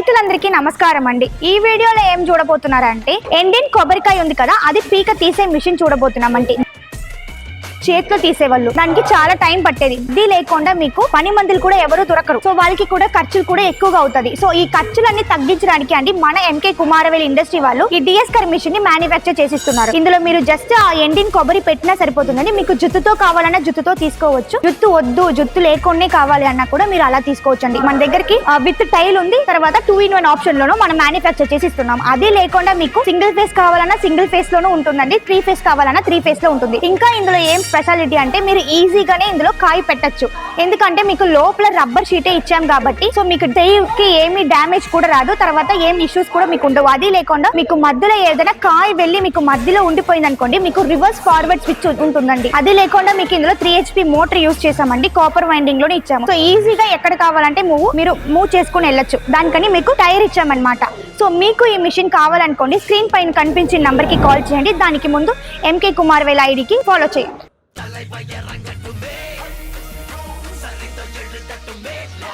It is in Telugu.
రైతులందరికీ నమస్కారం అండి. ఈ వీడియోలో ఏం చూడబోతున్నారంటే ఎండిన్ కొబ్బరికాయ ఉంది కదా అది పీక తీసే మిషన్ చూడబోతున్నామండి. చేతిలో తీసేవాళ్ళు. దానికి చాలా టైం పట్టేది. ఇది లేకుండా మీకు పని మందులు కూడా ఎవరు దొరకరు. సో వాళ్ళకి కూడా ఖర్చులు కూడా ఎక్కువగా అవుతుంది. సో ఈ ఖర్చులన్నీ తగ్గించడానికి అండి మన ఎంకే కుమారవేల్ ఇండస్ట్రీ వాళ్ళు ఈ డిఎస్కర్ మిషన్ని మ్యానుఫ్యాక్చర్ చేసిస్తున్నారు. ఇందులో మీరు జస్ట్ ఆ ఎండిన్ కొబ్బరి పెట్టినా సరిపోతుందండి. మీకు జుత్తుతో కావాలన్నా జుత్తుతో తీసుకోవచ్చు. జుత్తు వద్దు జుత్తు లేకుండా కావాలి అన్నా కూడా మీరు అలా తీసుకోవచ్చు అండి మన దగ్గరికి విత్ టైల్ ఉంది. తర్వాత టూ ఇన్ వన్ ఆప్షన్ లోను మనం మ్యానుఫ్యాక్చర్ చేసి ఇస్తున్నాం అదే లేకుండా మీకు సింగిల్ ఫేస్ కావాలన్నా సింగిల్ ఫేస్ లోనూ ఉంటుందండి. త్రీ ఫేస్ కావాలన్నా త్రీ ఫేస్లో ఉంటుంది. ఇంకా ఇందులో ఏం స్పెషాలిటీ అంటే మీరు ఈజీగానే ఇందులో కాయ పెట్టచ్చు. ఎందుకంటే మీకు లోపల రబ్బర్ షీటే ఇచ్చాం కాబట్టి సో మీకు కి ఏమి డ్యామేజ్ కూడా రాదు తర్వాత ఏం ఇష్యూస్ కూడా మీకు ఉండవు. అది లేకుండా మీకు మధ్యలో ఏదైనా కాయ వెళ్ళి మీకు మధ్యలో ఉండిపోయింది అనుకోండి మీకు రివర్స్ ఫార్వర్డ్ స్విచ్ ఉంటుందండి. అది లేకుండా మీకు ఇందులో త్రీ హెచ్పి మోటార్ యూస్ చేసామండి కాపర్ వైండింగ్లోనే ఇచ్చాము. సో ఈజీగా ఎక్కడ కావాలంటే మూవ్ మీరు మూవ్ చేసుకుని వెళ్ళొచ్చు. దానికని మీకు టైర్ ఇచ్చామన్నమాట. సో మీకు ఈ మిషన్ కావాలనుకోండి స్క్రీన్ పైన కనిపించిన నెంబర్కి కాల్ చేయండి. దానికి ముందు ఎంకే కుమార్ వేల ఐడికి ఫాలో చేయండి பயரங்கட்டுமே